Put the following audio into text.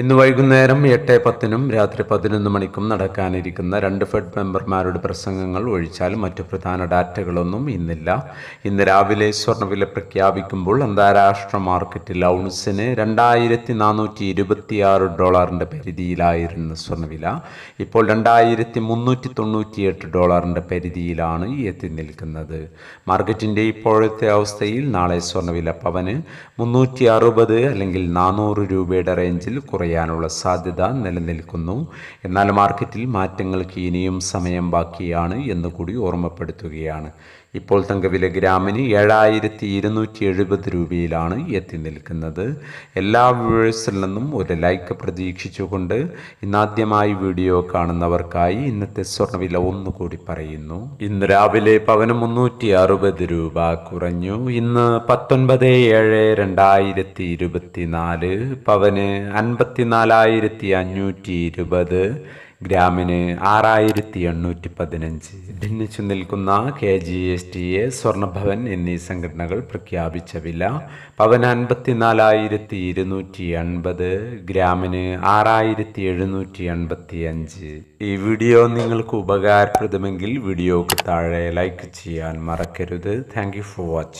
ഇന്ന് വൈകുന്നേരം എട്ട് പത്തിനും രാത്രി പതിനൊന്ന് മണിക്കും നടക്കാനിരിക്കുന്ന രണ്ട് ഫെഡ് മെമ്പർമാരുടെ പ്രസംഗങ്ങൾ ഒഴിച്ചാൽ മറ്റു പ്രധാന ഡാറ്റകളൊന്നും ഇന്നില്ല. ഇന്ന് രാവിലെ സ്വർണവില പ്രഖ്യാപിക്കുമ്പോൾ അന്താരാഷ്ട്ര മാർക്കറ്റിൽ ഔൺസിന് രണ്ടായിരത്തി നാനൂറ്റി ഇരുപത്തിയാറ് ഡോളറിന്റെ പരിധിയിലായിരുന്നു സ്വർണവില ഇപ്പോൾ രണ്ടായിരത്തി മുന്നൂറ്റി തൊണ്ണൂറ്റിയെട്ട് ഡോളറിന്റെ പരിധിയിലാണ് എത്തി നിൽക്കുന്നത്. മാർക്കറ്റിന്റെ ഇപ്പോഴത്തെ അവസ്ഥയിൽ നാളെ സ്വർണവില പവന് മുന്നൂറ്റി അറുപത് അല്ലെങ്കിൽ നാനൂറ് രൂപയുടെ റേഞ്ചിൽ കുറയാനുള്ള സാധ്യത നിലനിൽക്കുന്നു. എന്നാൽ മാർക്കറ്റിൽ മാറ്റങ്ങൾക്ക് ഇനിയും സമയം ബാക്കിയാണ് എന്ന് കൂടി ഓർമ്മപ്പെടുത്തുകയാണ്. ഇപ്പോൾ തങ്കവില ഗ്രാമിന് ഏഴായിരത്തി ഇരുന്നൂറ്റി എഴുപത് രൂപയിലാണ് എത്തി നിൽക്കുന്നത്. എല്ലാ വ്യൂവേഴ്സിൽ നിന്നും ഒരു ലൈക്ക് പ്രതീക്ഷിച്ചുകൊണ്ട് ഇന്നാദ്യമായി വീഡിയോ കാണുന്നവർക്കായി ഇന്നത്തെ സ്വർണവില ഒന്നുകൂടി പറയുന്നു. ഇന്ന് രാവിലെ പവന് മുന്നൂറ്റി അറുപത് രൂപ കുറഞ്ഞു. ഇന്ന് പത്തൊൻപത് ഏഴ് രണ്ടായിരത്തി ഇരുപത്തി നാല് പവന് അൻപത്തിനാലായിരത്തി അഞ്ഞൂറ്റി ഇരുപത് ഗ്രാമിന് ആറായിരത്തി എണ്ണൂറ്റി പതിനഞ്ച് ഭിന്നിച്ചു നിൽക്കുന്ന K G S T A Swarnabhavan എന്നീ സംഘടനകൾ പ്രഖ്യാപിച്ച വില പവൻ അൻപത്തിനാലായിരത്തി ഇരുന്നൂറ്റി എൺപത് ഗ്രാമിന് ആറായിരത്തി എഴുന്നൂറ്റി എൺപത്തി അഞ്ച് ഈ വീഡിയോ നിങ്ങൾക്ക് ഉപകാരപ്രദമെങ്കിൽ വീഡിയോക്ക് താഴെ ലൈക്ക് ചെയ്യാൻ മറക്കരുത്. Thank for watching